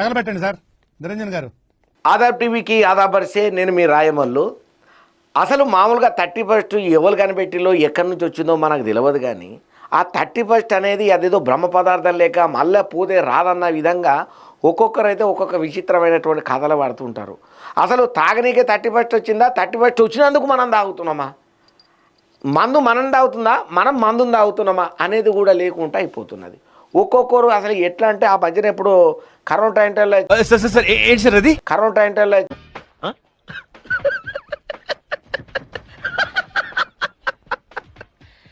తగలబెట్టండి sir. Niranjan గారు. ఆధార్ టీవీకి ఆధాపరిసే నేను మీ రాయమల్లు. అసలు మామూలుగా థర్టీ ఫస్ట్ ఎవరు కనిపెట్టిలో ఎక్కడి నుంచి వచ్చిందో మనకు తెలియదు కానీ ఆ థర్టీ ఫస్ట్ అనేది అదేదో బ్రహ్మ పదార్థం లేక మళ్ళీ పూదే రాదన్న విధంగా ఒక్కొక్కరైతే ఒక్కొక్క విచిత్రమైనటువంటి కథలు పడుతుంటారు అసలు తాగనీకే థర్టీ ఫస్ట్ వచ్చిందా? థర్టీ ఫస్ట్ వచ్చినందుకు మనం తాగుతున్నామా? మందు మనం తాగుతుందా? మనం మందుని తాగుతున్నామా? అనేది కూడా లేకుండా అయిపోతున్నది. ఒక్కొక్కరు అసలు ఎట్లా అంటే ఆ మధ్యన ఎప్పుడు కరోనా టైంలో సార్ ఏంటి అది? కరోనా టైంలో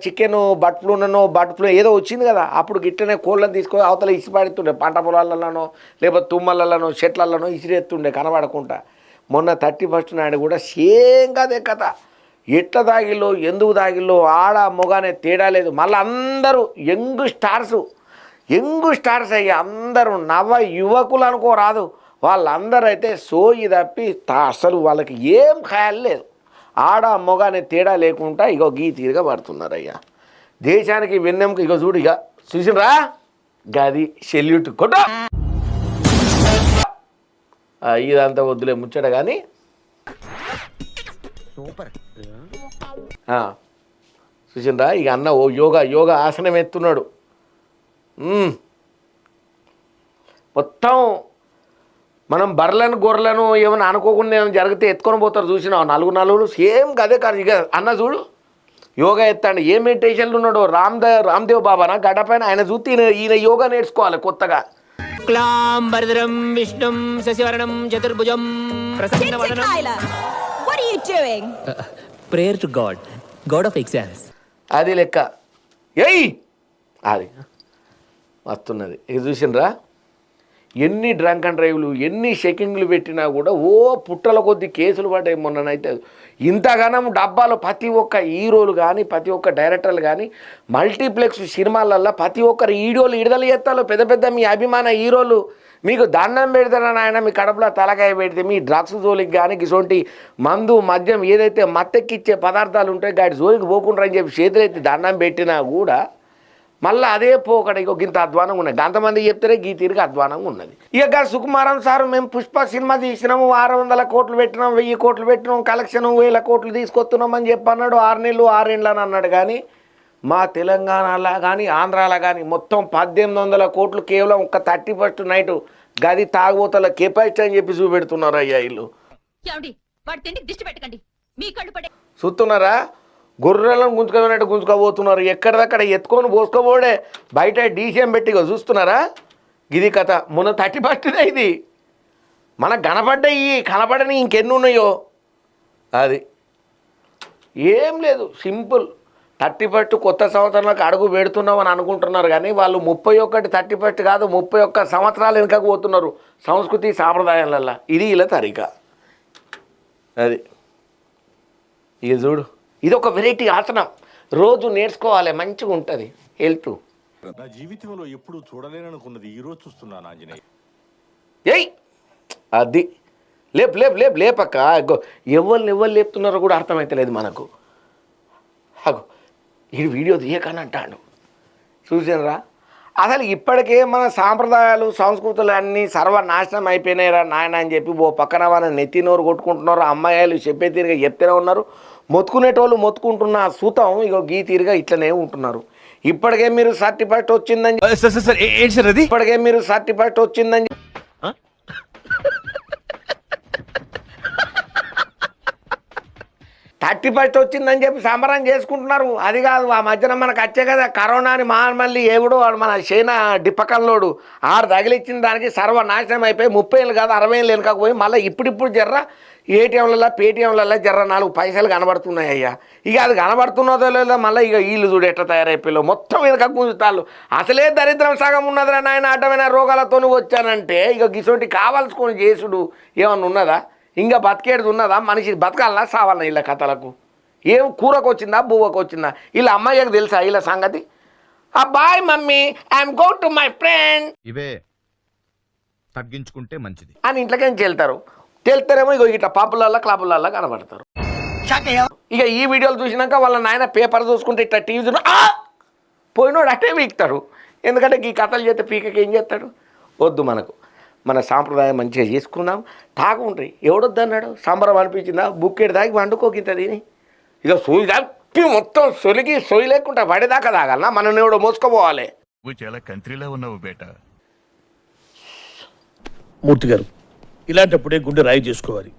చికెన్ బర్డ్ ఫ్లూనో బర్డ్ ఫ్లూ ఏదో వచ్చింది కదా అప్పుడు గిట్టనే కోళ్ళని తీసుకొని అవతల ఇసి పడుతుండే పంట పొలాలలోనో లేకపోతే తుమ్మలలోనో చెట్లలోనో ఇసిరెత్తుండే కనబడకుండా. మొన్న థర్టీ ఫస్ట్ నాడు కూడా సేమ్ కదే కథ ఎట్లా దాగిల్లో ఎందుకు దాగిల్లో ఆడ మొగానే తేడా లేదు. మళ్ళీ అందరూ యంగ్ స్టార్స్ యంగ్ స్టార్స్ అయ్యి అందరూ నవ యువకులు అనుకోరాదు వాళ్ళందరూ అయితే సోయి తప్పి అసలు వాళ్ళకి ఏం ఖయాలు లేదు. ఆడ మొగ అనే తేడా లేకుండా ఇగో గీ తీరుగా పడుతున్నారు అయ్యా దేశానికి వెన్నెముక ఇగో చూడు ఇక చూసినరా గది సెల్యూట్ కొట్ట. ఇదంతా వద్దులే ముచ్చట కానీ ఆ, చూసిండ్రా? ఇక అన్న ఓ యోగా యోగా ఆసనం ఎత్తున్నాడు. మొత్తం మనం బర్రెలను గొర్రెలను ఏమైనా అనుకోకుండా ఏమైనా జరిగితే ఎత్తుకొని పోతారు చూసినావు నలుగు నలుగురు సేమ్ అదే కాదు. ఇక అన్న చూడు యోగా ఎత్తాడు. ఏ మెడిటేషన్లు ఉన్నాడు? రామ్దేవ్ రామ్దేవ్ బాబానా? గడ్డ పైన ఆయన చూస్తే ఈయన ఈయన యోగా నేర్చుకోవాలి కొత్తగా. క్లాంబరధరం విష్ణుం శశివరణం చతుర్భుజం? Prayer to god god of exams అది లెక్క. ఏయ్! అది. వస్తున్నది. ఇది చూసిండ్రా ఎన్ని డ్రంక్ అండ్ డ్రైవ్లు ఎన్ని షెకింగ్లు పెట్టినా కూడా ఓ పుట్టల కొద్ది కేసులు పడ్డాయి మొన్ననైతే. ఇంతగానం డబ్బాలు ప్రతి ఒక్క హీరోలు కానీ ప్రతి ఒక్క డైరెక్టర్లు కానీ మల్టీప్లెక్స్ సినిమాలల్లో ప్రతి ఒక్కరు వీడియోలు విడుదల చేస్తారు పెద్ద పెద్ద మీ అభిమాన హీరోలు. మీకు దండం పెడతారని ఆయన మీ కడుపులో తలకాయ పెడితే మీ డ్రగ్స్ జోలికి కానీ ఇటువంటి మందు మద్యం ఏదైతే మత్తెక్కిచ్చే పదార్థాలు ఉంటాయో గాడి జోలికి పోకుండా అని చెప్పి చేతులైతే దండం పెట్టినా కూడా మళ్ళీ అదే పోకడ ఇక ఇంత అధ్వానంగా ఉన్నది. అంతమంది చెప్తారే గీ తీరుగా అధ్వానంగా ఉన్నది. ఇక సుకుమారం సార్ మేము పుష్ప సినిమా తీసినాము ఆరు వందల కోట్లు పెట్టినాం వెయ్యి కోట్లు పెట్టినాం కలెక్షన్ వేల కోట్లు తీసుకొస్తున్నాం అని చెప్పి అన్నాడు. ఆరు నెలలు ఆరేళ్ళు అని అన్నాడు. కానీ మా తెలంగాణలో కానీ ఆంధ్రాలో కానీ మొత్తం పద్దెనిమిది వందల కోట్లు కేవలం ఒక థర్టీ ఫస్ట్ నైట్ గది తాగుబోతల కెపాసిటీ అని చెప్పి చూపెడుతున్నారు అయ్యా వీళ్ళు. చూస్తున్నారా? గొర్రెలను గుంజుకోనట్టు గుంజుకోబోతున్నారు. ఎక్కడిదక్కడ ఎత్తుకొని పోసుకోబోడే బయట డీసీఎం పెట్టి చూస్తున్నారా? ఇది కథ. మొన్న థర్టీ ఫస్ట్దే ఇది. మనకు కనపడ్డాయి కనపడని ఇంకెన్ని ఉన్నాయో? అది. ఏం లేదు. సింపుల్. థర్టీ ఫస్ట్ కొత్త సంవత్సరంలోకి అడుగు పెడుతున్నాం అని అనుకుంటున్నారు కానీ వాళ్ళు ముప్పై ఒకటి థర్టీ ఫస్ట్ కాదు ముప్పై ఒక్క సంవత్సరాలు వెనుకకు పోతున్నారు సంస్కృతి సాంప్రదాయాలల్లో. ఇది ఇలా తరిక. అది. ఇక చూడు. ఇది ఒక వెరైటీ ఆసనం. రోజు నేర్చుకోవాలి మంచిగా ఉంటుంది. హెల్త్ నా జీవితంలో ఎప్పుడూ చూడలేననుకున్నది ఈ రోజు చూస్తున్నాను ఆంజనేయ. ఏయ్! అది. లేపు లేపు లేపు లేపక్క. ఎవరిని ఎవరు లేపుతున్నారో కూడా అర్థమవుతలేదు మనకు. అగో ఈ వీడియో తీయకని అంటాడు చూసినరా అసలు ఇప్పటికే మన సాంప్రదాయాలు సంస్కృతులు అన్నీ సర్వనాశనం అయిపోయినాయిరా నాయన అని చెప్పి ఓ పక్కన వాళ్ళ నెత్తి నోరు కొట్టుకుంటున్నారు. అమ్మాయిలు చెప్పే తీరుగా చెప్తూనే ఉన్నారు. మొత్తుకునేటోళ్ళు మొత్తుకుంటున్న సూతం ఇగో గీ తీరుగా ఇట్లనే ఉంటున్నారు. ఇప్పటికే మీరు సర్టిఫికెట్ వచ్చిందని సార్ సార్ సార్ ఏ- ఏంటి సార్ అది? ఇప్పటికే మీరు సర్టిఫికెట్ వచ్చిందని థర్టీ ఫస్ట్ వచ్చిందని చెప్పి సంబరం చేసుకుంటున్నారు. అది కాదు ఆ మధ్యన మనకు వచ్చే కదా కరోనా అని మళ్ళీ ఎవడో వాడు మన చైనా డిప్పకంలోడు ఆరు తగిలిచ్చిన దానికి సర్వనాశనం అయిపోయి ముప్పై ఏళ్ళు కాదు అరవై ఏళ్ళు వెనుకపోయి మళ్ళీ ఇప్పుడిప్పుడు జర్ర ఏటీఎంలలో పేటీఎంలలో జర్ర నాలుగు పైసలు కనబడుతున్నాయి అయ్యా. ఇక అది కనబడుతున్నదో లేదో మళ్ళీ ఇక వీళ్ళు చూడు ఎట్లా తయారైపోయాలో. మొత్తం వెనక గుంజుతాళ్ళు అసలే దరిద్రం సగం ఉన్నదిరా నాయన అడ్డమైన రోగాలతో వచ్చానంటే ఇక గిసోటి కావాల్సుకొని చేసుడు ఏమన్నా ఉన్నదా? ఇంకా బతికేది ఉన్నదా? మనిషి బతకాలనా? సావాలనా వీళ్ళ కథలకు? ఏం కూరకు వచ్చిందా బువ్వకు వచ్చిందా వీళ్ళ అమ్మాయికి తెలుసా వీళ్ళ సంగతి? Bye mummy I'm go to my friend. ఇవే తగ్గించుకుంటే మంచిది. అని ఇంట్లోకి వెళ్తారు తెలుతారేమో ఇగో ఇట్లా పాపులల్లా క్లబ్లల్లా కనబడతారు. ఇక ఈ వీడియోలు చూసినాక వాళ్ళ నాయన పేపర్ చూసుకుంటే ఇట్లా టీవీ చూడ పోయినోడు అట్టే పీకుతాడు. ఎందుకంటే ఈ కథలు చేస్తే పీకకి ఏం చేస్తాడు? వద్దు మనకు. మన సాంప్రదాయం మంచిగా చేసుకుందాం తాగుండ్రి. ఎవడొద్దన్నాడు? సంబరం అనిపించిందా? బుక్కెడు దాకి వండుకోకింత తిని. ఇక సోయి దాకి మొత్తం సొలిగి సొయి లేకుండా పడేదాకా తాగాలనా? మనం ఎవడో మోసుకోపోవాలి. నువ్వు చాలా కంట్రీలో ఉన్నావు బేట. మూర్తి గారు ఇలాంటప్పుడే గుండె రాయి చేసుకోవాలి.